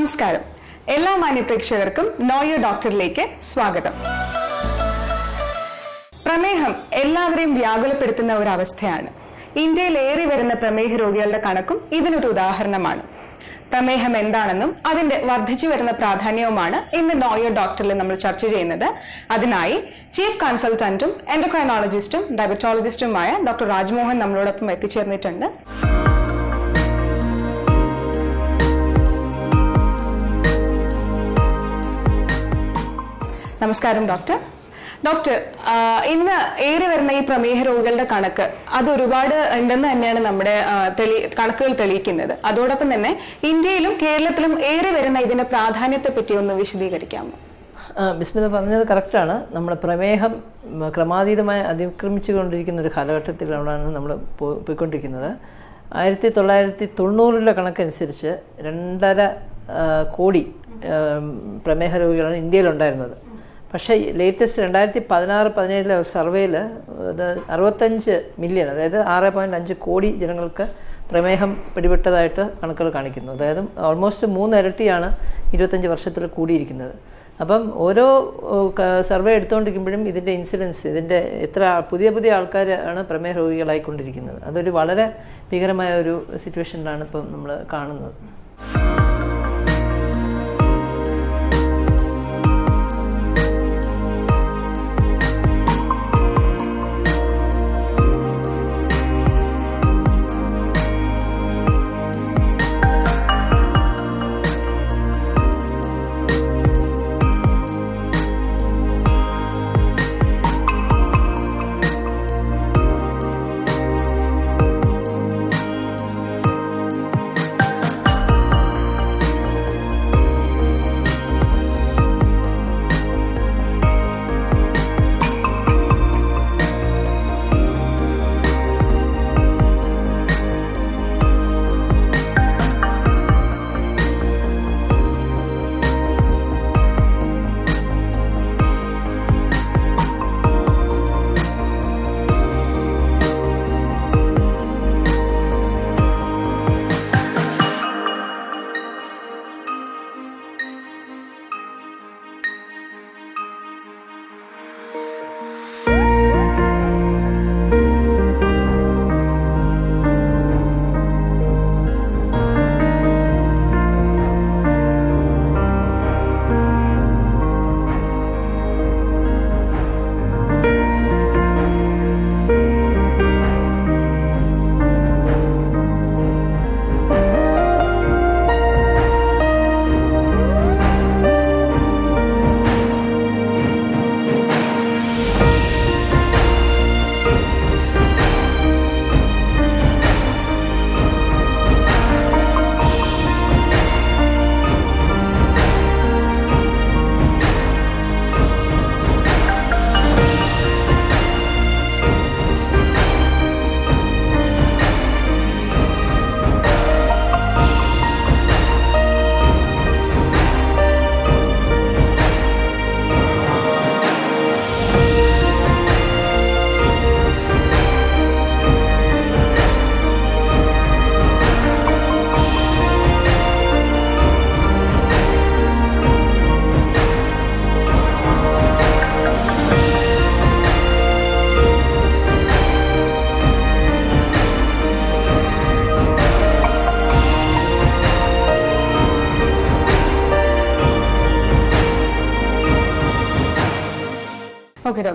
നമസ്കാരം. എല്ലാ മാന്യപ്രേക്ഷകർക്കും നോയോ ഡോക്ടറിലേക്ക് സ്വാഗതം. പ്രമേഹം എല്ലാവരെയും വ്യാകുലപ്പെടുത്തുന്ന ഒരു അവസ്ഥയാണ് ഇന്ത്യയിൽ ഏറി വരുന്ന പ്രമേഹ രോഗികളുടെ കണക്കും ഇതിനൊരു ഉദാഹരണമാണ്. പ്രമേഹം എന്താണെന്നും അതിന്റെ വർദ്ധിച്ചു വരുന്ന പ്രാധാന്യവുമാണ് ഇന്ന് നോയോ ഡോക്ടറിൽ നമ്മൾ ചർച്ച ചെയ്യുന്നത്. അതിനായി ചീഫ് കൺസൾട്ടന്റും എൻഡോക്രൈനോളജിസ്റ്റും ഡയബറ്റോളജിസ്റ്റുമായ ഡോക്ടർ രാജ്മോഹൻ നമ്മളോടൊപ്പം എത്തിച്ചേർന്നിട്ടുണ്ട്. നമസ്കാരം ഡോക്ടർ. ഡോക്ടർ ഇന്ന് ഏറി വരുന്ന ഈ പ്രമേഹ രോഗികളുടെ കണക്ക് അത് ഒരുപാട് ഉണ്ടെന്ന് തന്നെയാണ് നമ്മുടെ തെളി കണക്കുകൾ തെളിയിക്കുന്നത്. അതോടൊപ്പം തന്നെ ഇന്ത്യയിലും കേരളത്തിലും ഏറി വരുന്ന ഇതിന്റെ പ്രാധാന്യത്തെ പറ്റി ഒന്ന് വിശദീകരിക്കാമോ? വിസ്മിത പറഞ്ഞത് കറക്റ്റാണ് നമ്മൾ പ്രമേഹം ക്രമാതീതമായി അതിക്രമിച്ചു കൊണ്ടിരിക്കുന്ന ഒരു കാലഘട്ടത്തിലാണ് നമ്മൾ പോയിക്കൊണ്ടിരിക്കുന്നത്. ആയിരത്തി തൊള്ളായിരത്തി തൊണ്ണൂറിലെ കണക്കനുസരിച്ച് രണ്ടര കോടി പ്രമേഹ രോഗികളാണ് ഇന്ത്യയിലുണ്ടായിരുന്നത്. പക്ഷേ ലേറ്റസ്റ്റ് രണ്ടായിരത്തി പതിനാറ് പതിനേഴിലെ സർവേയിൽ അറുപത്തഞ്ച് മില്യൺ അതായത് ആറ് പോയിന്റ് അഞ്ച് കോടി ജനങ്ങൾക്ക് പ്രമേഹം പിടിപെട്ടതായിട്ട് കണക്കുകൾ കാണിക്കുന്നു. അതായത് ഓൾമോസ്റ്റ് മൂന്ന് ഇരട്ടിയാണ് ഇരുപത്തഞ്ച് വർഷത്തിൽ കൂടിയിരിക്കുന്നത്. അപ്പം ഓരോ സർവേ എടുത്തുകൊണ്ടിരിക്കുമ്പോഴും ഇതിന്റെ ഇൻസിഡൻസ് ഇതിന്റെ എത്ര പുതിയ പുതിയ ആൾക്കാരാണ് പ്രമേഹ രോഗികളായിക്കൊണ്ടിരിക്കുന്നത് അതൊരു വളരെ ഭീകരമായ ഒരു സിറ്റുവേഷനിലാണ് ഇപ്പം നമ്മൾ കാണുന്നത്.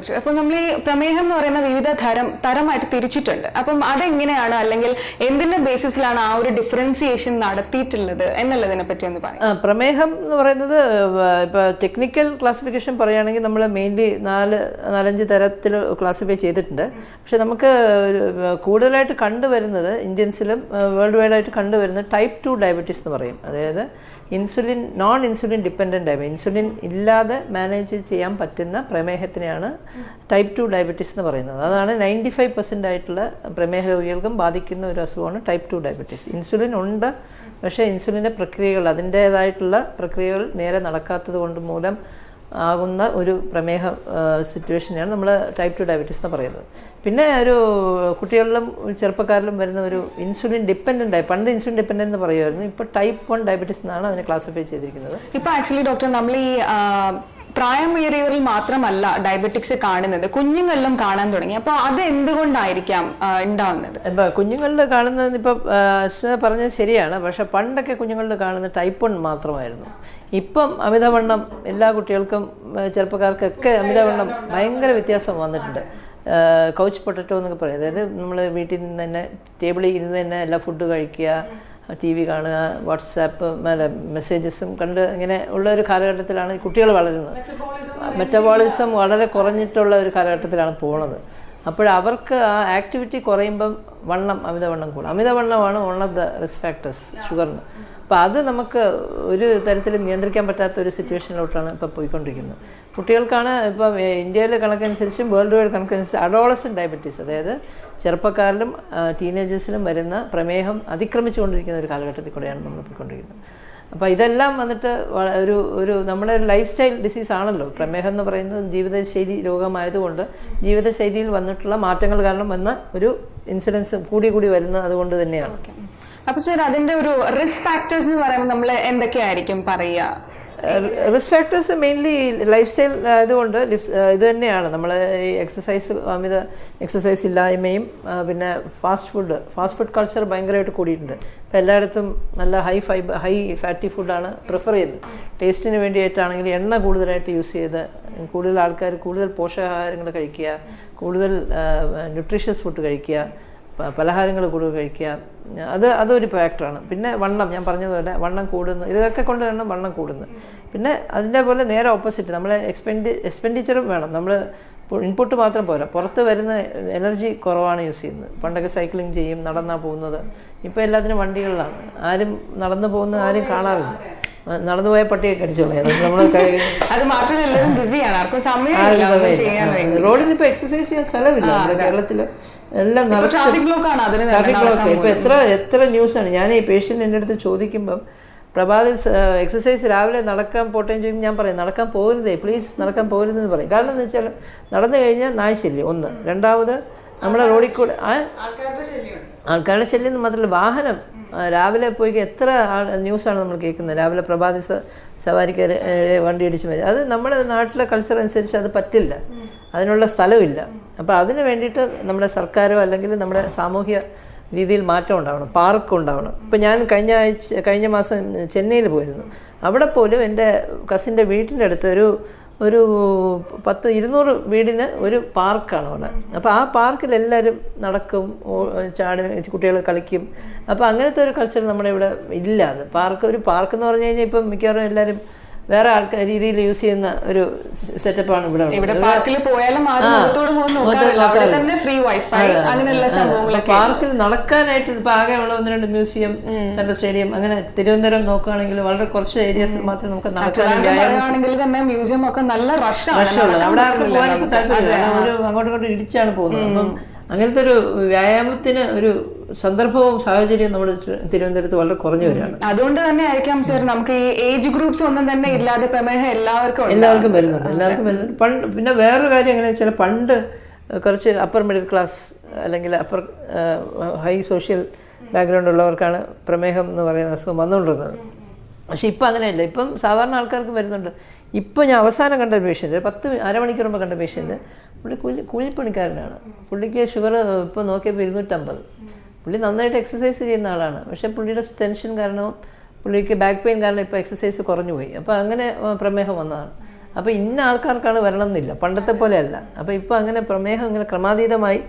ഡോക്ടർ അപ്പൊ നമ്മൾ ഈ പ്രമേഹം എന്ന് പറയുന്ന വിവിധ തരം തരമായിട്ട് തിരിച്ചിട്ടുണ്ട്. അപ്പം അതെങ്ങനെയാണ്? അല്ലെങ്കിൽ എന്തിന്റെ ബേസിസിലാണ് ആ ഒരു ഡിഫറൻസിയേഷൻ നടത്തിയിട്ടുള്ളത് എന്നുള്ളതിനെ പറ്റി ഒന്ന് പറയാം. പ്രമേഹം എന്ന് പറയുന്നത് ഇപ്പോൾ ടെക്നിക്കൽ ക്ലാസിഫിക്കേഷൻ പറയുകയാണെങ്കിൽ നമ്മൾ മെയിൻലി നാല് നാലഞ്ച് തരത്തിൽ ക്ലാസിഫൈ ചെയ്തിട്ടുണ്ട്. പക്ഷെ നമുക്ക് കൂടുതലായിട്ട് കണ്ടുവരുന്നത് ഇന്ത്യൻസിലും വേൾഡ് വൈഡ് ആയിട്ട് കണ്ടുവരുന്നത് ടൈപ്പ് ടു ഡയബറ്റീസ് എന്ന് പറയും. അതായത് ഇൻസുലിൻ നോൺ ഇൻസുലിൻ ഡിപ്പെൻഡന്റ് ആയി ഇൻസുലിൻ ഇല്ലാതെ മാനേജ് ചെയ്യാൻ പറ്റുന്ന പ്രമേഹത്തിനെയാണ് ടൈപ്പ് ടു ഡയബറ്റീസ് എന്ന് പറയുന്നത്. അതാണ് നയന്റി ഫൈവ് പെർസെന്റ് ആയിട്ടുള്ള പ്രമേഹ രോഗികൾക്കും ബാധിക്കുന്ന ഒരു അസുഖമാണ് ടൈപ്പ് ടു ഡയബറ്റീസ്. ഇൻസുലിൻ ഉണ്ട് പക്ഷേ ഇൻസുലിന്റെ പ്രക്രിയകൾ അതിന്റേതായിട്ടുള്ള പ്രക്രിയകൾ നേരെ നടക്കാത്തത് കൊണ്ട് മൂലം ആകുന്ന ഒരു പ്രമേഹ സിറ്റുവേഷനെയാണ് നമ്മൾ ടൈപ്പ് ടു ഡയബറ്റീസ് എന്ന് പറയുന്നത്. പിന്നെ ഒരു കുട്ടികളിലും ചെറുപ്പക്കാരിലും വരുന്ന ഒരു ഇൻസുലിൻ ഡിപ്പെൻഡന്റ് ആയി പണ്ട് ഇൻസുലിൻ ഡിപ്പെൻഡന്റ് എന്ന് പറയുമായിരുന്നു. ഇപ്പോൾ ടൈപ്പ് വൺ ഡയബറ്റീസ് എന്നാണ് അതിനെ ക്ലാസിഫൈ ചെയ്തിരിക്കുന്നത്. ഇപ്പോൾ ആക്ച്വലി ഡോക്ടർ നമ്മൾ ഈ പ്രായമേറിയവരിൽ മാത്രമല്ല ഡയബറ്റിക്സ് കാണുന്നത്. കുഞ്ഞുങ്ങളിലും കാണാൻ തുടങ്ങി. അപ്പോൾ അത് എന്തുകൊണ്ടായിരിക്കാം ഉണ്ടാവുന്നത്? കുഞ്ഞുങ്ങളിൽ കാണുന്നത് ഇപ്പം പറഞ്ഞത് ശരിയാണ്. പക്ഷെ പണ്ടൊക്കെ കുഞ്ഞുങ്ങളിൽ കാണുന്നത് ടൈപ്പ് വൺ മാത്രമായിരുന്നു. ഇപ്പം അമിതവണ്ണം എല്ലാ കുട്ടികൾക്കും ചെറുപ്പക്കാർക്കൊക്കെ അമിതവണ്ണം ഭയങ്കര വ്യത്യാസം വന്നിട്ടുണ്ട്. കൗച്ച് പൊട്ടറ്റോ എന്നൊക്കെ പറയും. അതായത് നമ്മൾ വീട്ടിൽ നിന്ന് തന്നെ ടേബിളിൽ ഇരുന്ന് തന്നെ എല്ലാ ഫുഡ് കഴിക്കുക ടി വി കാണുക വാട്സാപ്പ് മെസ്സേജസും കണ്ട് ഇങ്ങനെ ഉള്ള ഒരു കാലഘട്ടത്തിലാണ് ഈ കുട്ടികൾ വളരുന്നത്. മെറ്റബോളിസം വളരെ കുറഞ്ഞിട്ടുള്ള ഒരു കാലഘട്ടത്തിലാണ് പോണത്. അപ്പോൾ അവർക്ക് ആ ആക്ടിവിറ്റി കുറയുമ്പം വണ്ണം അമിതവണ്ണം കൂടും. അമിതവണ്ണമാണ് one of the risk factors ഷുഗറിന് അപ്പോൾ അത് നമുക്ക് ഒരു തരത്തിൽ നിയന്ത്രിക്കാൻ പറ്റാത്ത ഒരു സിറ്റുവേഷനിലോട്ടാണ് ഇപ്പോൾ പോയിക്കൊണ്ടിരിക്കുന്നത്. കുട്ടികൾക്കാണ് ഇപ്പം ഇന്ത്യയിലെ കണക്കനുസരിച്ചും വേൾഡ് വൈഡ് കണക്കനുസരിച്ച് അഡോളസൻ ഡയബറ്റീസ് അതായത് ചെറുപ്പക്കാരിലും ടീനേജേഴ്സിലും വരുന്ന പ്രമേഹം അതിക്രമിച്ചു കൊണ്ടിരിക്കുന്ന ഒരു കാലഘട്ടത്തിൽ കൂടെയാണ് നമ്മൾ പോയിക്കൊണ്ടിരിക്കുന്നത്. അപ്പോൾ ഇതെല്ലാം വന്നിട്ട് ഒരു ഒരു നമ്മുടെ ഒരു ലൈഫ് സ്റ്റൈൽ ഡിസീസ് ആണല്ലോ. പ്രമേഹം എന്ന് പറയുന്നത് ജീവിതശൈലി രോഗമായതുകൊണ്ട് ജീവിതശൈലിയിൽ വന്നിട്ടുള്ള മാറ്റങ്ങൾ കാരണം വന്ന ഒരു ഇൻസിഡൻസ് കൂടി കൂടി വരുന്നത് അതുകൊണ്ട് തന്നെയാണ്. അപ്പൊ സർ അതിന്റെ ഒരു റിസ്ക് ഫാക്ടേഴ്സ് എന്ന് പറയുമ്പോൾ നമ്മൾ എന്തൊക്കെയായിരിക്കും പറയുക? Risk factors mainly lifestyle ആയതുകൊണ്ട് ഇത് തന്നെയാണ്. നമ്മൾ ഈ എക്സസൈസ് അമിത എക്സസൈസ് ഇല്ലായ്മയും പിന്നെ fast food fast food culture ഭയങ്കരമായിട്ട് കൂടിയിട്ടുണ്ട്. ഇപ്പം എല്ലായിടത്തും നല്ല ഹൈ ഫൈബർ ഹൈ ഫാറ്റി ഫുഡാണ് പ്രിഫർ ചെയ്യുന്നത്. ടേസ്റ്റിന് വേണ്ടിയിട്ടാണെങ്കിൽ എണ്ണ കൂടുതലായിട്ട് യൂസ് ചെയ്ത് കൂടുതൽ ആൾക്കാർ കൂടുതൽ പോഷകാഹാരങ്ങൾ കഴിക്കുക കൂടുതൽ ന്യൂട്രീഷ്യസ് ഫുഡ് കഴിക്കുക പലഹാരങ്ങൾ കൂടുതൽ കഴിക്കുക. അത് അതൊരു ഫാക്ടറാണ് പിന്നെ വണ്ണം ഞാൻ പറഞ്ഞതുപോലെ വണ്ണം കൂടുന്നു. ഇതൊക്കെ കൊണ്ട് വേണം വണ്ണം കൂടുന്നു. പിന്നെ അതിന്റെ പോലെ നേരെ ഓപ്പോസിറ്റ് നമ്മൾ എക്സ്പെൻഡി എക്സ്പെൻഡിച്ചറും വേണം. നമ്മൾ ഇൻപുട്ട് മാത്രം പോരാ. പുറത്ത് വരുന്ന എനർജി കുറവാണ് യൂസ് ചെയ്യുന്നത്. പണ്ടൊക്കെ സൈക്ലിംഗ് ചെയ്യും നടന്നാണ് പോകുന്നത്. ഇപ്പോൾ എല്ലാത്തിനും വണ്ടികളിലാണ്. ആരും നടന്നു പോകുന്ന ആരും കാണാറില്ല. നടന്നു പോയ പട്ടിയെ കടിച്ചോളെ. നമ്മൾ അത് മാത്രമല്ല എല്ലാവരും ബിസിയാണ്. ആർക്കും സമയമില്ല. റോഡിന് ഇപ്പൊ എക്സസൈസ് ചെയ്യാൻ സ്ഥലമില്ല. നമ്മുടെ കേരളത്തിൽ എല്ലാം ട്രാഫിക് ബ്ലോക്ക് ആണ് അതിന് ട്രാഫിക് ബ്ലോക്ക് ഇപ്പൊ എത്ര എത്ര ന്യൂസാണ്. ഞാൻ ഈ പേഷ്യന്റ് എന്റെ അടുത്ത് ചോദിക്കുമ്പം പ്രഭാത എക്സസൈസ് രാവിലെ നടക്കാൻ പോട്ടേന്ന് ചോദിക്കും ഞാൻ പറയും നടക്കാൻ പോകരുതേ പ്ലീസ് നടക്കാൻ പോകരുതെന്ന് പറയും. കാരണം എന്ന് വെച്ചാൽ നടന്നു കഴിഞ്ഞാൽ നാശല്യം ഒന്ന്. രണ്ടാമത് നമ്മുടെ റോഡിൽ കൂടെ ആൾക്കാരുടെ ശല്യം എന്ന് മാത്രമല്ല വാഹനം. രാവിലെ പോയി എത്ര ന്യൂസാണ് നമ്മൾ കേൾക്കുന്നത്. രാവിലെ പ്രഭാത സവാരിക്ക് വണ്ടി ഇടിച്ച് മരിച്ചു. അത് നമ്മുടെ നാട്ടിലെ കൾച്ചർ അനുസരിച്ച് അത് പറ്റില്ല. അതിനുള്ള സ്ഥലമില്ല. അപ്പോൾ അതിന് വേണ്ടിയിട്ട് നമ്മുടെ സർക്കാരോ അല്ലെങ്കിൽ നമ്മുടെ സാമൂഹ്യ രീതിയിൽ മാറ്റം ഉണ്ടാവണം. പാർക്ക് ഉണ്ടാവണം. ഇപ്പം ഞാൻ കഴിഞ്ഞ ആഴ്ച കഴിഞ്ഞ മാസം ചെന്നൈയിൽ പോയിരുന്നു. അവിടെ പോലും എന്റെ കസിന്റെ വീട്ടിന്റെ അടുത്ത് ഒരു ഒരു പത്ത് ഇരുന്നൂറ് വീടിന് ഒരു പാർക്കാണ് അവിടെ അപ്പോൾ ആ പാർക്കിൽ എല്ലാവരും നടക്കും ചാടി കുട്ടികൾ കളിക്കും. അപ്പോൾ അങ്ങനത്തെ ഒരു കൾച്ചർ നമ്മുടെ ഇവിടെ ഇല്ല. അത് പാർക്ക് ഒരു പാർക്ക് എന്ന് പറഞ്ഞു കഴിഞ്ഞാൽ ഇപ്പം മിക്കവാറും എല്ലാവരും വേറെ ആൾക്കാർ രീതിയിൽ യൂസ് ചെയ്യുന്ന ഒരു സെറ്റപ്പാണ് ഇവിടെ പാർക്കിൽ പോയാലും പാർക്കിൽ നടക്കാനായിട്ട് ഇപ്പൊ ആകെയുള്ള ഒന്ന് രണ്ട് മ്യൂസിയം സെൻട്രൽ സ്റ്റേഡിയം അങ്ങനെ തിരുവനന്തപുരം നോക്കുകയാണെങ്കിൽ വളരെ കുറച്ച് ഏരിയസ് മാത്രമേ നമുക്ക് നടക്കാനും തന്നെ മ്യൂസിയം ഒക്കെ നല്ല റഷാണ് അവിടെ ആർക്കും പോകാനൊക്കെ താല്പര്യമില്ല. കാരണം ഒരു അങ്ങോട്ടും ഇങ്ങോട്ടും ഇടിച്ചാണ് പോകുന്നത്. അപ്പം അങ്ങനത്തെ ഒരു വ്യായാമത്തിന് ഒരു സന്ദർഭവും സാഹചര്യവും നമ്മുടെ തിരുവനന്തപുരത്ത് വളരെ കുറഞ്ഞു വരികയാണ്. അതുകൊണ്ട് തന്നെ ആയിരിക്കാം സർ നമുക്ക് ഈ ഏജ് ഗ്രൂപ്പ്സ് ഒന്നും തന്നെ ഇല്ലാതെ പ്രമേഹം എല്ലാവർക്കും എല്ലാവർക്കും വരുന്നുണ്ട് എല്ലാവർക്കും വരുന്നുണ്ട്. പണ്ട് പിന്നെ വേറൊരു കാര്യം എങ്ങനെയാ വെച്ചാൽ പണ്ട് കുറച്ച് അപ്പർ മിഡിൽ ക്ലാസ് അല്ലെങ്കിൽ അപ്പർ ഹൈ സോഷ്യൽ ബാക്ക്ഗ്രൗണ്ട് ഉള്ളവർക്കാണ് പ്രമേഹം എന്ന് പറയുന്ന അസുഖം വന്നുകൊണ്ടിരുന്നത്. പക്ഷേ ഇപ്പം അങ്ങനെയല്ല. ഇപ്പം സാധാരണ ആൾക്കാർക്ക് വരുന്നുണ്ട്. ഇപ്പം ഞാൻ അവസാനം കണ്ട ഒരു പേഷ്യന്റ് പത്ത് അരമണിക്കൂർ മുമ്പ് കണ്ട പേഷ്യന്റ് പുള്ളി കൂലി കൂലിപ്പണിക്കാരനാണ് പുള്ളിക്ക് ഷുഗർ ഇപ്പോൾ നോക്കിയപ്പോൾ ഇരുന്നൂറ്റമ്പത്. പുള്ളി നന്നായിട്ട് എക്സസൈസ് ചെയ്യുന്ന ആളാണ്. പക്ഷേ പുള്ളിയുടെ ടെൻഷൻ കാരണം പുള്ളിക്ക് ബാക്ക് പെയിൻ കാരണം ഇപ്പോൾ എക്സസൈസ് കുറഞ്ഞു പോയി അപ്പോൾ അങ്ങനെ പ്രമേഹം വന്നതാണ്. അപ്പോൾ ഇന്ന ആൾക്കാർക്കാണ് വരണം എന്നില്ല. പണ്ടത്തെ പോലെയല്ല. അപ്പോൾ ഇപ്പോൾ അങ്ങനെ പ്രമേഹം ഇങ്ങനെ ക്രമാതീതമായി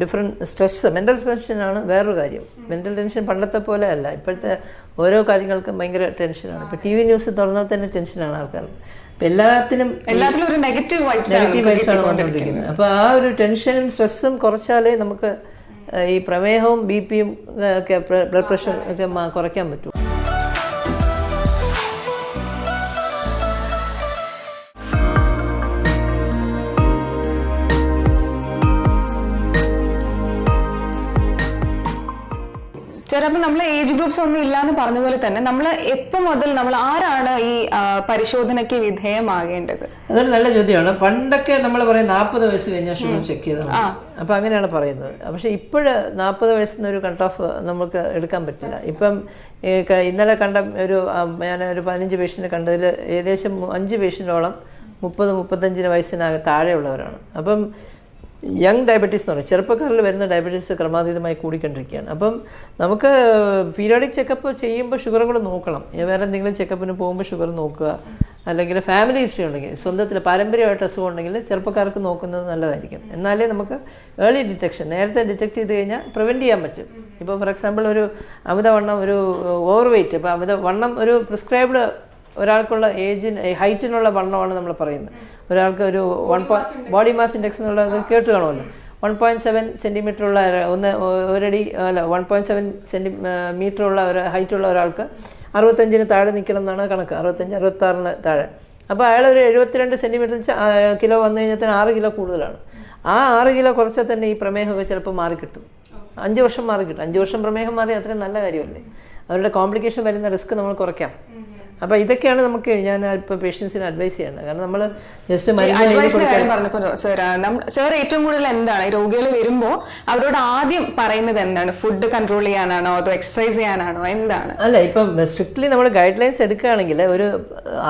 ഡിഫറെന്റ് സ്ട്രെസ് മെന്റൽ ടെൻഷനാണ് വേറൊരു കാര്യം. മെന്റൽ ടെൻഷൻ പണ്ടത്തെ പോലെ അല്ല. ഇപ്പോഴത്തെ ഓരോ കാര്യങ്ങൾക്കും ഭയങ്കര ടെൻഷനാണ് ഇപ്പോൾ ടി വി ന്യൂസ് തുറന്നാൽ തന്നെ ടെൻഷനാണ് ആൾക്കാർക്ക് അപ്പം എല്ലാത്തിനും എല്ലാത്തിലും ഒരു നെഗറ്റീവ് വൈബ്സ് നെഗറ്റീവ് ആണ് വന്നുകൊണ്ടിരിക്കുന്നത്. അപ്പോൾ ആ ഒരു ടെൻഷനും സ്ട്രെസ്സും കുറച്ചാലേ നമുക്ക് ഈ പ്രമേഹവും ബി പിയും ഒക്കെ ബ്ലഡ് പ്രഷർ ഒക്കെ കുറയ്ക്കാൻ പറ്റും. ചിലപ്പോ നമ്മൾ ഏജ് ഗ്രൂപ്പ്സ് ഒന്നും ഇല്ലാന്ന് പറഞ്ഞ പോലെ തന്നെ നമ്മൾ എപ്പോ മുതൽ നമ്മൾ ആരാണ് ഈ പരിശോധനയ്ക്ക് വിധേയമാകേണ്ടത്? അതൊരു നല്ല ചോദ്യമാണ്. പണ്ടൊക്കെ നമ്മൾ പറയും നാൽപ്പത് വയസ്സ് കഴിഞ്ഞാൽ ഷുഗർ ചെക്ക് ചെയ്താൽ അപ്പം അങ്ങനെയാണ് പറയുന്നത്. പക്ഷേ ഇപ്പോഴ് നാൽപ്പത് വയസ്സിന് ഒരു കട്ട് ഓഫ് നമുക്ക് എടുക്കാൻ പറ്റില്ല. ഇപ്പം ഇന്നലെ കണ്ട ഒരു ഞാൻ ഒരു പതിനഞ്ച് പേഷ്യന്റ് കണ്ടതിൽ ഏകദേശം അഞ്ച് പേഷ്യന്റോളം മുപ്പത് മുപ്പത്തഞ്ചിന് വയസ്സിനാകെ താഴെയുള്ളവരാണ്. അപ്പം യങ് ഡയബറ്റീസ് എന്ന് പറയും. ചെറുപ്പക്കാരിൽ വരുന്ന ഡയബറ്റീസ് ക്രമാതീതമായി കൂടിക്കൊണ്ടിരിക്കുകയാണ്. അപ്പം നമുക്ക് പീരിയോഡിക് ചെക്കപ്പ് ചെയ്യുമ്പോൾ ഷുഗറും കൂടെ നോക്കണം. വേറെ എന്തെങ്കിലും ചെക്കപ്പിന് പോകുമ്പോൾ ഷുഗർ നോക്കുക. അല്ലെങ്കിൽ ഫാമിലി ഹിസ്റ്ററി ഉണ്ടെങ്കിൽ സ്വന്തത്തിൽ പാരമ്പര്യമായിട്ട് അസുഖം ഉണ്ടെങ്കിൽ ചെറുപ്പക്കാർക്ക് നോക്കുന്നത് നല്ലതായിരിക്കും. എന്നാലേ നമുക്ക് ഏർലി ഡിറ്റക്ഷൻ നേരത്തെ ഡിറ്റക്ട് ചെയ്ത് കഴിഞ്ഞാൽ പ്രിവെന്റ് ചെയ്യാൻ പറ്റും. ഇപ്പോൾ ഫോർ എക്സാമ്പിൾ ഒരു അമിതവണ്ണം ഒരു ഓവർ വെയിറ്റ്. ഇപ്പോൾ അമിതവണ്ണം ഒരു പ്രിസ്ക്രൈബ്ഡ് ഒരാൾക്കുള്ള ഏജിന് ഹൈറ്റിനുള്ള വണ്ണമാണ് നമ്മൾ പറയുന്നത്. ഒരാൾക്ക് ഒരു one point body mass index എന്നുള്ളത് കേട്ട് കാണുമല്ലോ. വൺ പോയിന്റ് സെവൻ സെന്റിമീറ്റർ ഉള്ള ഒരാ- ഒന്ന് ഒരടി അല്ല one point seven centimetre ഉള്ള ഒരു ഹൈറ്റുള്ള ഒരാൾക്ക് അറുപത്തഞ്ചിന് താഴെ നിൽക്കണം എന്നാണ് കണക്ക്. അറുപത്തഞ്ച് അറുപത്താറിന് താഴെ. അപ്പോൾ അയാൾ ഒരു എഴുപത്തിരണ്ട് സെന്റിമീറ്റർ കിലോ വന്നു കഴിഞ്ഞാൽ ആറ് കിലോ കൂടുതലാണ്. ആ ആറ് കിലോ കുറച്ചാൽ തന്നെ ഈ പ്രമേഹമൊക്കെ ചിലപ്പോൾ മാറിക്കിട്ടും അഞ്ച് വർഷം മാറിക്കിട്ടും അഞ്ച് വർഷം പ്രമേഹം മാറി അത്രയും നല്ല കാര്യമല്ലേ? അവരുടെ കോംപ്ലിക്കേഷൻ വരുന്ന റിസ്ക് നമ്മൾ കുറയ്ക്കാം. അപ്പോൾ ഇതൊക്കെയാണ് നമുക്ക് ഞാൻ ഇപ്പോൾ പേഷ്യൻസിന് അഡ്വൈസ് ചെയ്യേണ്ടത്. കാരണം നമ്മൾ ജസ്റ്റ് കാര്യം സർ സർ ഏറ്റവും കൂടുതൽ എന്താണ്? രോഗികൾ വരുമ്പോ അവരോട് ആദ്യം പറയുന്നത് എന്താണ്? ഫുഡ് കൺട്രോൾ ചെയ്യാനാണോ അതോ എക്സസൈസ് ചെയ്യാനാണോ? എന്താണ്? അല്ല ഇപ്പൊ സ്ട്രിക്ട്ലി നമ്മൾ ഗൈഡ് ലൈൻസ് എടുക്കുകയാണെങ്കിൽ ഒരു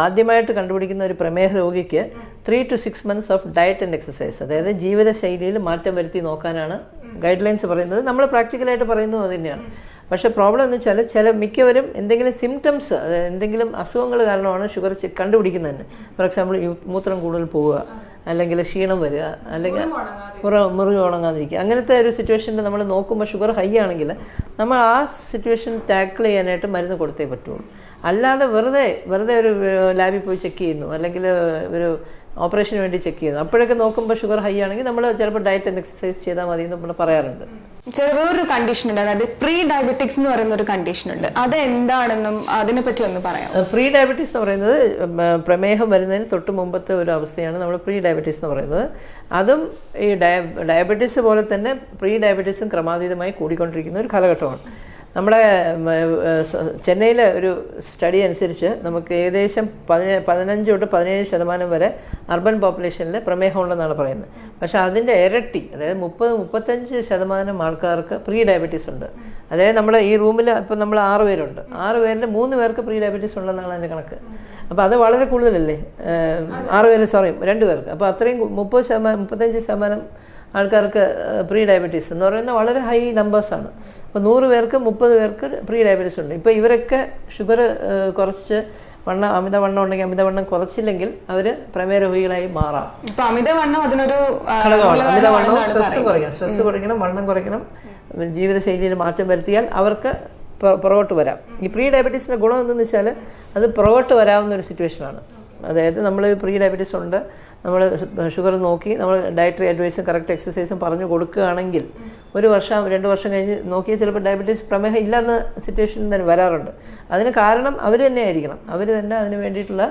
ആദ്യമായിട്ട് കണ്ടുപിടിക്കുന്ന ഒരു പ്രമേഹ രോഗിക്ക് three to six months of diet and exercise അതായത് ജീവിതശൈലിയിൽ മാറ്റം വരുത്തി നോക്കാനാണ് ഗൈഡ് ലൈൻസ് പറയുന്നത് നമ്മൾ പ്രാക്ടിക്കലായിട്ട് പറയുന്നത് തന്നെയാണ്. പക്ഷേ പ്രോബ്ലം എന്ന് വെച്ചാൽ ചില മിക്കവരും എന്തെങ്കിലും സിംറ്റംസ് എന്തെങ്കിലും അസുഖങ്ങൾ കാരണമാണ് ഷുഗർ കണ്ടുപിടിക്കുന്നത് ഫോർ എക്സാമ്പിൾ മൂത്രം കൂടുതൽ പോവുക അല്ലെങ്കിൽ ക്ഷീണം വരിക അല്ലെങ്കിൽ മുറ മുറിവ് ഉണങ്ങാതിരിക്കുക. അങ്ങനത്തെ ഒരു സിറ്റുവേഷനിൽ നമ്മൾ നോക്കുമ്പോൾ ഷുഗർ ഹൈ ആണെങ്കിൽ നമ്മൾ ആ സിറ്റുവേഷൻ ടാക്കിൾ ചെയ്യാനായിട്ട് മരുന്ന് കൊടുത്തേ പറ്റുള്ളൂ. അല്ലാതെ വെറുതെ വെറുതെ ഒരു ലാബിൽ പോയി ചെക്ക് ചെയ്യുന്നു അല്ലെങ്കിൽ ഒരു ഓപ്പറേഷന് വേണ്ടി ചെക്ക് ചെയ്യുന്നു. അപ്പോഴൊക്കെ നോക്കുമ്പോൾ ഷുഗർ ഹൈ ആണെങ്കിൽ നമ്മൾ ചിലപ്പോൾ ഡയറ്റ് ആൻഡ് എക്സസൈസ് ചെയ്താൽ മതി എന്ന് നമ്മൾ പറയാറുണ്ട്. വേറൊരു കണ്ടീഷൻ ഉണ്ട്. അതായത് പ്രീ ഡയബറ്റിക്സ് എന്ന് പറയുന്ന ഒരു കണ്ടീഷൻ ഉണ്ട്. അത് എന്താണെന്നും അതിനെ പറ്റി ഒന്ന് പറയാം പ്രീ ഡയബറ്റിസ് എന്ന് പറയുന്നത് പ്രമേഹം വരുന്നതിന് തൊട്ട് മുമ്പത്തെ ഒരു അവസ്ഥയാണ് നമ്മൾ പ്രീ ഡയബറ്റിസ് എന്ന് പറയുന്നത്. അതും ഈ ഡയബറ്റിസ് പോലെ തന്നെ പ്രീ ഡയബറ്റിസും ക്രമാതീതമായി കൂടിക്കൊണ്ടിരിക്കുന്ന ഒരു കാലഘട്ടമാണ്. നമ്മുടെ ഉം, ചെന്നൈയിലെ ഒരു സ്റ്റഡി അനുസരിച്ച് നമുക്ക് ഏകദേശം പതിനേ പതിനഞ്ച് തൊട്ട് പതിനേഴ് ശതമാനം വരെ അർബൻ പോപ്പുലേഷനിൽ പ്രമേഹം ഉണ്ടെന്നാണ് പറയുന്നത്. പക്ഷേ അതിന്റെ ഇരട്ടി അതായത് മുപ്പത് മുപ്പത്തഞ്ച് ശതമാനം ആൾക്കാർക്ക് പ്രീ ഡയബറ്റീസ് ഉണ്ട്. അതായത് നമ്മൾ ഈ റൂമിൽ ഇപ്പം നമ്മൾ ആറ് പേരുണ്ട്. ആറ് പേരിൽ മൂന്ന് പേർക്ക് പ്രീ ഡയബറ്റീസ് ഉണ്ടെന്നാണ് അതിന്റെ കണക്ക്. അപ്പോൾ അത് വളരെ കൂടുതലല്ലേ? ആറ് പേര് സോറി രണ്ട് പേർക്ക്. അപ്പോൾ അത്രയും മുപ്പത് ശതമാനം മുപ്പത്തഞ്ച് ശതമാനം ആൾക്കാർക്ക് പ്രീ ഡയബറ്റീസ് എന്ന് പറയുന്നത് വളരെ ഹൈ നമ്പേഴ്സാണ് അപ്പോൾ നൂറ് പേർക്ക് മുപ്പത് പേർക്ക് പ്രീ ഡയബറ്റീസ് ഉണ്ട്. ഇപ്പോൾ ഇവരൊക്കെ ഷുഗർ കുറച്ച് വണ്ണം അമിതവണ്ണം ഉണ്ടെങ്കിൽ അമിതവണ്ണം കുറച്ചില്ലെങ്കിൽ അവർ പ്രമേയ രോഗികളായി മാറാം. ഇപ്പൊ അമിതവണ്ണം അതിനൊരു ഘടകമാണ്. അമിതവണ്ണം സ്ട്രെസ്. കുറയ്ക്കണം. സ്ട്രെസ് കുറയ്ക്കണം വണ്ണം കുറയ്ക്കണം ജീവിതശൈലിയിൽ മാറ്റം വരുത്തിയാൽ അവർക്ക് പുറ- പുറകോട്ട് വരാം. ഈ പ്രീ ഡയബറ്റീസിന്റെ ഗുണം എന്തെന്ന് വെച്ചാൽ അത് പുറകോട്ട് വരാവുന്ന ഒരു സിറ്റുവേഷനാണ് അതായത് നമ്മൾ പ്രീ ഡയബറ്റീസ് ഉണ്ട്. നമ്മൾ ഷുഗർ നോക്കി നമ്മൾ ഡയറ്ററി അഡ്വൈസും കറക്റ്റ് എക്സസൈസും പറഞ്ഞു കൊടുക്കുകയാണെങ്കിൽ ഒരു വർഷം രണ്ട് വർഷം കഴിഞ്ഞ് നോക്കിയാൽ ചിലപ്പോൾ ഡയബറ്റീസ് പ്രമേഹം ഇല്ലാന്ന് സിറ്റുവേഷൻ തന്നെ വരാറുണ്ട്. അതിന് കാരണം അവർ തന്നെ ആയിരിക്കണം. അവർ തന്നെ അതിന് വേണ്ടിയിട്ടുള്ള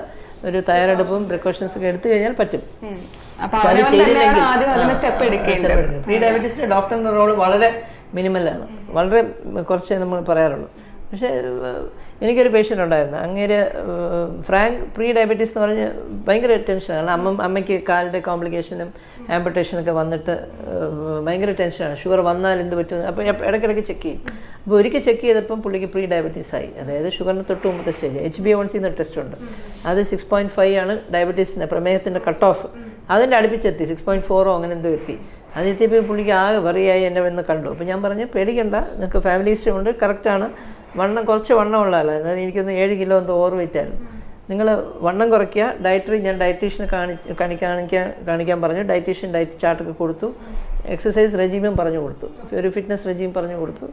ഒരു തയ്യാറെടുപ്പും പ്രിക്കോഷൻസ് ഒക്കെ എടുത്തു കഴിഞ്ഞാൽ പറ്റും. അത് ചെയ്തില്ലെങ്കിൽ പ്രീ ഡയബറ്റീസിന്റെ ഡോക്ടറിന്റെ റോൾ വളരെ മിനിമലാണ് വളരെ കുറച്ചേ നമ്മൾ പറയാറുള്ളൂ. പക്ഷേ എനിക്കൊരു പേഷ്യന്റ് ഉണ്ടായിരുന്നു. അങ്ങേര് ഫ്രാങ്ക് പ്രീ ഡയബറ്റീസ് എന്ന് പറഞ്ഞ് ഭയങ്കര ടെൻഷനാണ് അമ്മ അമ്മയ്ക്ക് കാലിന്റെ കോംപ്ലിക്കേഷനും ആംപുട്ടേഷനൊക്കെ വന്നിട്ട് ഭയങ്കര ടെൻഷനാണ് ഷുഗർ വന്നാൽ എന്ത് പറ്റും? അപ്പോൾ ഇടയ്ക്കിടയ്ക്ക് ചെക്ക് ചെയ്യും. അപ്പോൾ ഒരിക്കൽ ചെക്ക് ചെയ്തപ്പം പുള്ളിക്ക് പ്രീ ഡയബറ്റീസ് ആയി. അതായത് ഷുഗറിന് തൊട്ട് മുമ്പത്തെ സ്റ്റേജ് എച്ച് ബി വൺ സിന്ന് ടെസ്റ്റ് ഉണ്ട്. അത് സിക്സ് പോയിന്റ് ഫൈവ് ആണ് ഡയബറ്റീസിന്റെ പ്രമേഹത്തിന്റെ കട്ട് ഓഫ് അതിന്റെ അടുപ്പിച്ചെത്തി സിക്സ് പോയിന്റ് ഫോറോ അങ്ങനെ എന്തോ എത്തി. അതെത്തിയപ്പോൾ പുള്ളിക്ക് ആകെ വെറിയായി എന്നെ വന്ന് കണ്ടു. അപ്പോൾ ഞാൻ പറഞ്ഞു പേടിക്കണ്ട നിങ്ങൾക്ക് ഫാമിലി ഹിസ്റ്ററി ഉണ്ട് കറക്റ്റാണ് വണ്ണം കുറച്ച് വണ്ണമുള്ള ആളാണ് അതായത് എനിക്കൊന്ന് ഏഴ് കിലോ എന്തോ ഓവർ വെയിറ്റായിരുന്നു നിങ്ങൾ വണ്ണം കുറയ്ക്കുക ഡയറ്ററി ഞാൻ ഡയറ്റീഷ്യനെ കാണി കാണിക്കാൻ കാണിക്കാൻ പറഞ്ഞു. ഡയറ്റീഷ്യൻ ഡയറ്റ് ചാർട്ടൊക്കെ കൊടുത്തു. എക്സസൈസ് റെജീമും പറഞ്ഞു കൊടുത്തു. ഒരു ഫിറ്റ്നസ് റെജീം പറഞ്ഞു കൊടുത്തു.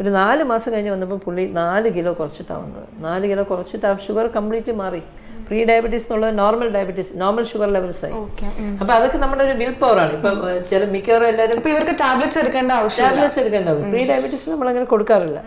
ഒരു നാല് മാസം കഴിഞ്ഞ് വന്നപ്പോൾ പുള്ളി നാല് കിലോ കുറച്ചിട്ടാണ് വന്നത്. നാല് കിലോ കുറച്ചിട്ട് ആ ഷുഗർ കംപ്ലീറ്റ്ലി മാറി. പ്രീ ഡയബറ്റീസ് എന്നുള്ളത് normal diabetes normal sugar levels ആയി. അപ്പൊ അതൊക്കെ നമ്മുടെ ഒരു വിൽ പവർ ആണ്. ഇപ്പൊ ചില മിക്കവാറും എല്ലാവരും ഇവർക്ക് ടാബ്ലറ്റ്സ് എടുക്കേണ്ട ആവശ്യം ടാബ്ലറ്റ്സ് എടുക്കേണ്ടത് പ്രീ ഡയബറ്റീസ് നമ്മൾ അങ്ങനെ കൊടുക്കാറില്ല.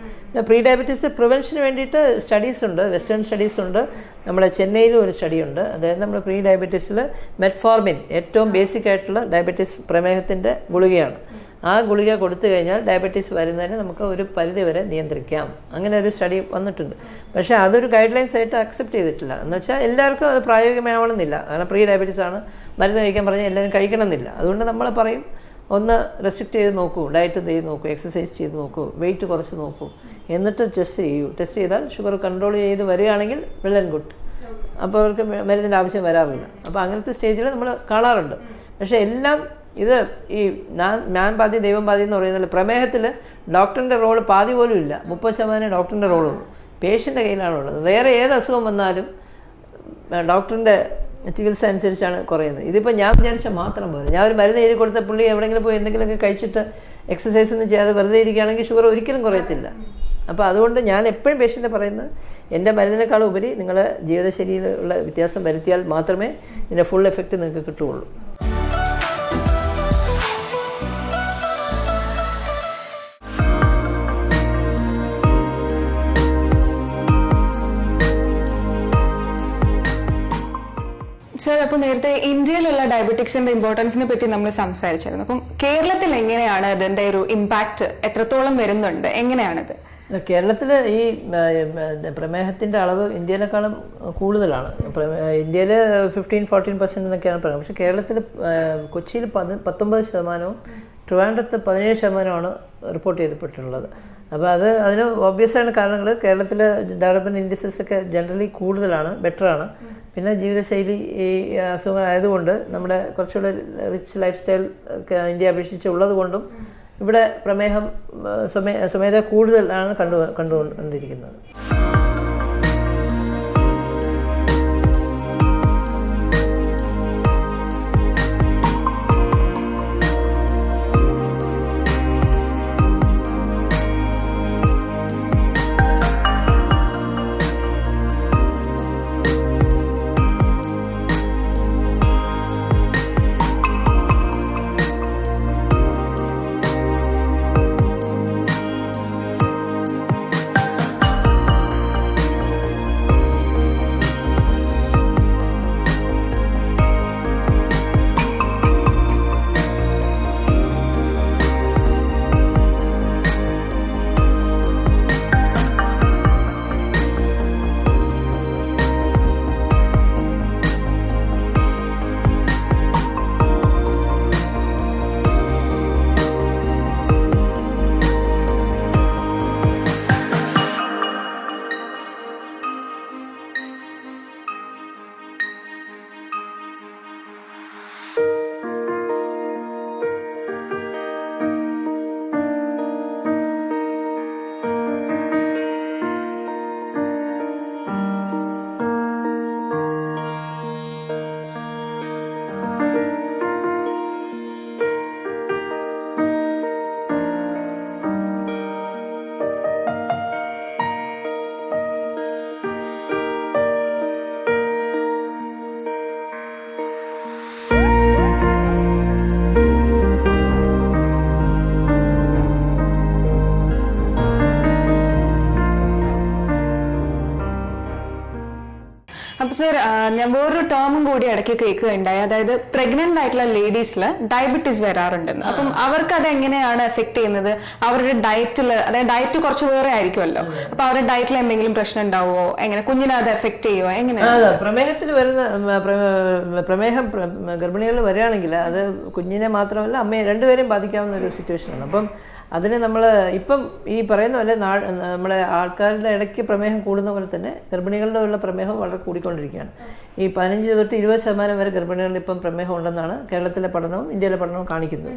പ്രീ ഡയബറ്റീസ് പ്രിവെൻഷന് വേണ്ടിയിട്ട് സ്റ്റഡീസ് ഉണ്ട്. വെസ്റ്റേൺ സ്റ്റഡീസ് ഉണ്ട്. നമ്മുടെ ചെന്നൈയിലും ഒരു സ്റ്റഡി ഉണ്ട്. അതായത് നമ്മുടെ പ്രീ ഡയബറ്റീസിൽ മെറ്റ്ഫോർമിൻ ഏറ്റവും ബേസിക് ആയിട്ടുള്ള ഡയബറ്റീസ് പ്രമേഹത്തിന്റെ ഗുളികയാണ്. ആ ഗുളിക കൊടുത്തു കഴിഞ്ഞാൽ ഡയബറ്റീസ് വരുന്നതിന് നമുക്ക് ഒരു പരിധി വരെ നിയന്ത്രിക്കാം. അങ്ങനെ ഒരു സ്റ്റഡി വന്നിട്ടുണ്ട്. പക്ഷേ അതൊരു ഗൈഡ് ലൈൻസ് ആയിട്ട് അക്സെപ്റ്റ് ചെയ്തിട്ടില്ല. എന്ന് വെച്ചാൽ എല്ലാവർക്കും അത് പ്രായോഗികമാവണമെന്നില്ല. കാരണം പ്രീ ഡയബറ്റീസ് ആണ്. മരുന്ന് കഴിക്കാൻ പറഞ്ഞാൽ എല്ലാവരും കഴിക്കണമെന്നില്ല. അതുകൊണ്ട് നമ്മൾ പറയും ഒന്ന് റെസ്ട്രിക്റ്റ് ചെയ്ത് നോക്കൂ ഡയറ്റ് ചെയ്ത് നോക്കൂ എക്സസൈസ് ചെയ്ത് നോക്കൂ വെയിറ്റ് കുറച്ച് നോക്കൂ. എന്നിട്ട് ടെസ്റ്റ് ചെയ്യൂ. ടെസ്റ്റ് ചെയ്താൽ ഷുഗർ കൺട്രോൾ ചെയ്ത് വരികയാണെങ്കിൽ ആൻഡ് ഗുഡ് അപ്പോൾ അവർക്ക് മരുന്നിന്റെ ആവശ്യം വരാറില്ല. അപ്പോൾ അങ്ങനത്തെ സ്റ്റേജിൽ നമ്മൾ കാണാറുണ്ട്. പക്ഷേ എല്ലാം ഇത് ഈ ഞാൻ ഞാൻ പാതി ദൈവം പാതി എന്ന് പറയുന്നത് പ്രമേഹത്തിൽ ഡോക്ടറിന്റെ റോൾ പാതി പോലും ഇല്ല. മുപ്പത് ശതമാനം ഡോക്ടറിന്റെ റോളുള്ളൂ. പേഷ്യന്റെ കയ്യിലാണുള്ളത്. വേറെ ഏത് അസുഖം വന്നാലും ഡോക്ടറിന്റെ ചികിത്സ അനുസരിച്ചാണ് കുറയുന്നത്. ഇതിപ്പോൾ ഞാൻ വിചാരിച്ചാൽ മാത്രം പോലെ. ഞാൻ ഒരു മരുന്ന് എഴുതി കൊടുത്ത പുള്ളി എവിടെയെങ്കിലും പോയി എന്തെങ്കിലുമൊക്കെ കഴിച്ചിട്ട് എക്സസൈസ് ഒന്നും ചെയ്യാതെ വെറുതെ ഇരിക്കുകയാണെങ്കിൽ ഷുഗർ ഒരിക്കലും കുറയത്തില്ല. അപ്പോൾ അതുകൊണ്ട് ഞാൻ എപ്പോഴും പേഷ്യന്റെ പറയുന്നത് എന്റെ മരുന്നിനേക്കാൾ ഉപരി നിങ്ങളെ ജീവിതശൈലിയിലുള്ള വ്യത്യാസം വരുത്തിയാൽ മാത്രമേ ഇതിന്റെ ഫുൾ എഫക്റ്റ് നിങ്ങൾക്ക് കിട്ടുകയുള്ളൂ. അപ്പോൾ നേരത്തെ ഇന്ത്യയിലുള്ള ഡയബറ്റിക്സിന്റെ ഇമ്പോർട്ടൻസിനെ പറ്റി നമ്മൾ സംസാരിച്ചിരുന്നു അപ്പം കേരളത്തിൽ എങ്ങനെയാണ് അതിന്റെ ഒരു ഇമ്പാക്ട് എത്രത്തോളം വരുന്നുണ്ട്? എങ്ങനെയാണത്? കേരളത്തിൽ ഈ പ്രമേഹത്തിന്റെ അളവ് ഇന്ത്യയിലേക്കാളും കൂടുതലാണ്. ഇന്ത്യയിൽ ഫിഫ്റ്റീൻ ഫോർട്ടീൻ പെർസെന്റ് എന്നൊക്കെയാണ് പറയുന്നത്. പക്ഷേ കേരളത്തിൽ കൊച്ചിയിൽ പത് പത്തൊമ്പത് ശതമാനവും ട്രിവാൻഡ്രത്ത് പതിനേഴ് ശതമാനമാണ് റിപ്പോർട്ട് ചെയ്തിട്ടുള്ളത്. അപ്പോൾ അത് അതിന് ഓബ്വിയസ് ആയ കാരണങ്ങൾ കേരളത്തിലെ ഡെവലപ്മെന്റ് ഇൻഡസ്ട്രീസ് ഒക്കെ ജനറലി കൂടുതലാണ് ബെറ്ററാണ് പിന്നെ ജീവിതശൈലി ഈ അസുഖങ്ങൾ ആയതുകൊണ്ട് നമ്മുടെ കുറച്ചുകൂടെ റിച്ച് ലൈഫ് സ്റ്റൈൽ ഇന്ത്യ അപേക്ഷിച്ച് ഉള്ളത് കൊണ്ടും ഇവിടെ പ്രമേഹം സ്വമേ സ്വമേധ കൂടുതലാണ് കണ്ടു കണ്ടുകൊണ്ടിരിക്കുന്നത്. സർ ഞാൻ വേറൊരു ടേമും കൂടി ഇടയ്ക്ക് കേൾക്കുകയുണ്ടായി. അതായത് പ്രഗ്നന്റ് ആയിട്ടുള്ള ലേഡീസിൽ ഡയബറ്റീസ് വരാറുണ്ടെന്ന്. അപ്പം അവർക്ക് അത് എങ്ങനെയാണ് എഫക്ട് ചെയ്യുന്നത്? അവരുടെ ഡയറ്റിൽ അതായത് ഡയറ്റ് കുറച്ച് വേറെ ആയിരിക്കുമല്ലോ. അപ്പൊ അവരുടെ ഡയറ്റിൽ എന്തെങ്കിലും പ്രശ്നം ഉണ്ടാവുമോ? എങ്ങനെ? കുഞ്ഞിനെ അത് എഫക്ട് ചെയ്യുമോ? എങ്ങനെ? പ്രമേഹത്തിൽ വരുന്ന പ്രമേഹം ഗർഭിണികളിൽ വരികയാണെങ്കിൽ അത് കുഞ്ഞിനെ മാത്രമല്ല അമ്മയെ രണ്ടുപേരെയും ബാധിക്കാവുന്ന ഒരു സിറ്റുവേഷൻ ആണ്. അപ്പം അതിന് നമ്മൾ ഇപ്പം ഈ പറയുന്ന പോലെ നമ്മളെ ആൾക്കാരുടെ ഇടയ്ക്ക് പ്രമേഹം കൂടുന്ന പോലെ തന്നെ ഗർഭിണികളുടെ ഉള്ള പ്രമേഹം വളരെ കൂടിക്കൊണ്ടിരിക്കുകയാണ്. ഈ പതിനഞ്ച് തൊട്ട് ഇരുപത് ശതമാനം വരെ ഗർഭിണികളിൽ ഇപ്പം പ്രമേഹം ഉണ്ടെന്നാണ് കേരളത്തിലെ പഠനവും ഇന്ത്യയിലെ പഠനവും കാണിക്കുന്നത്.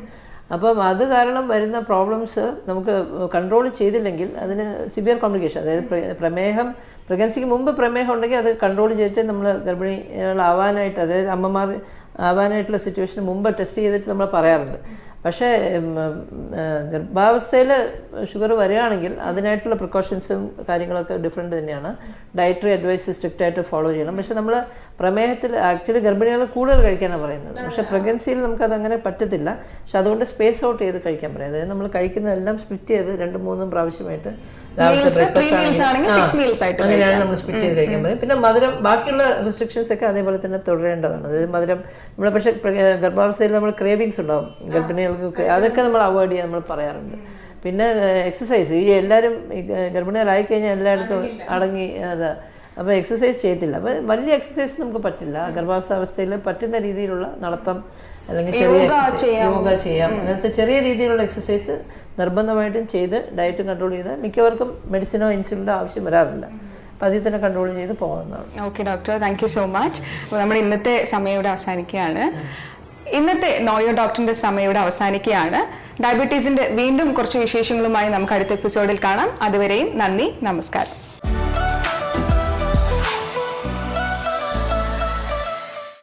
അപ്പം അത് കാരണം വരുന്ന പ്രോബ്ലംസ് നമുക്ക് കൺട്രോൾ ചെയ്തില്ലെങ്കിൽ അതിന് സിവിയർ കോംപ്ലിക്കേഷൻ അതായത് പ്രമേഹം പ്രഗ്നൻസിക്ക് മുമ്പ് പ്രമേഹം ഉണ്ടെങ്കിൽ അത് കൺട്രോൾ ചെയ്തിട്ട് നമ്മൾ ഗർഭിണികളാവാനായിട്ട് അതായത് അമ്മമാർ ആവാനായിട്ടുള്ള സിറ്റുവേഷന് മുമ്പ് ടെസ്റ്റ് ചെയ്തിട്ട് നമ്മൾ പറയാറുണ്ട്. പക്ഷേ ഗർഭാവസ്ഥയിൽ ഷുഗർ വരികയാണെങ്കിൽ അതിനായിട്ടുള്ള പ്രിക്കോഷൻസും കാര്യങ്ങളൊക്കെ ഡിഫറെന്റ് തന്നെയാണ്. ഡയറ്ററി അഡ്വൈസ് സ്ട്രിക്റ്റ് ആയിട്ട് ഫോളോ ചെയ്യണം. പക്ഷേ നമ്മൾ പ്രമേഹത്തിൽ ആക്ച്വലി ഗർഭിണികൾ കൂടുതൽ കഴിക്കാനാണ് പറയുന്നത്. പക്ഷേ പ്രഗ്നൻസിയിൽ നമുക്കത് അങ്ങനെ പറ്റത്തില്ല. പക്ഷെ അതുകൊണ്ട് സ്പേസ് ഔട്ട് ചെയ്ത് കഴിക്കാൻ പറയും. അതായത് നമ്മൾ കഴിക്കുന്നതെല്ലാം സ്പ്ലിറ്റ് ചെയ്ത് രണ്ടും മൂന്നും പ്രാവശ്യമായിട്ട് അങ്ങനെയാണ് നമ്മൾ സ്പ്ലിറ്റ് ചെയ്ത് കഴിക്കുന്നത്. പിന്നെ മധുരം ബാക്കിയുള്ള റെസ്ട്രിക്ഷൻസ് ഒക്കെ അതേപോലെ തന്നെ തുടരേണ്ടതാണ്. അതായത് മധുരം നമ്മൾ പക്ഷേ ഗർഭാവസ്ഥയിൽ നമ്മൾ ക്രേവിങ്സ് ഉണ്ടാവും. ഗർഭിണികൾക്ക് അതൊക്കെ നമ്മൾ അവോയ്ഡ് ചെയ്യാൻ നമ്മൾ പറയാറുണ്ട്. പിന്നെ എക്സസൈസ് ഈ എല്ലാവരും ഗർഭിണികളായി കഴിഞ്ഞാൽ എല്ലായിടത്തും അടങ്ങി അതാ. അപ്പോൾ എക്സസൈസ് ചെയ്യത്തില്ല. അപ്പോൾ വലിയ എക്സസൈസ് നമുക്ക് പറ്റില്ല. ഗർഭാവസ്ഥാവസ്ഥയിൽ പറ്റുന്ന രീതിയിലുള്ള നടത്തം അല്ലെങ്കിൽ ചെറിയ യോഗ ചെയ്യാം. അങ്ങനത്തെ ചെറിയ രീതിയിലുള്ള എക്സസൈസ് നിർബന്ധമായിട്ടും ചെയ്ത് ഡയറ്റ് കൺട്രോൾ ചെയ്ത് മിക്കവർക്കും മെഡിസിനോ ഇൻസുലിനോ ആവശ്യം വരാറില്ല. അപ്പം അതിൽ തന്നെ കൺട്രോൾ ചെയ്ത് പോകുന്നതാണ് okay doctor thank you so much അപ്പോൾ നമ്മൾ ഇന്നത്തെ സമയം ഇവിടെ അവസാനിക്കുകയാണ്. ഇന്നത്തെ നോയോ ഡോക്ടറിന്റെ സമയം ഇവിടെ അവസാനിക്കുകയാണ്. ഡയബറ്റീസിന്റെ വീണ്ടും കുറച്ച് വിശേഷങ്ങളുമായി നമുക്ക് അടുത്ത എപ്പിസോഡിൽ കാണാം. അതുവരെയും നന്ദി നമസ്കാരം.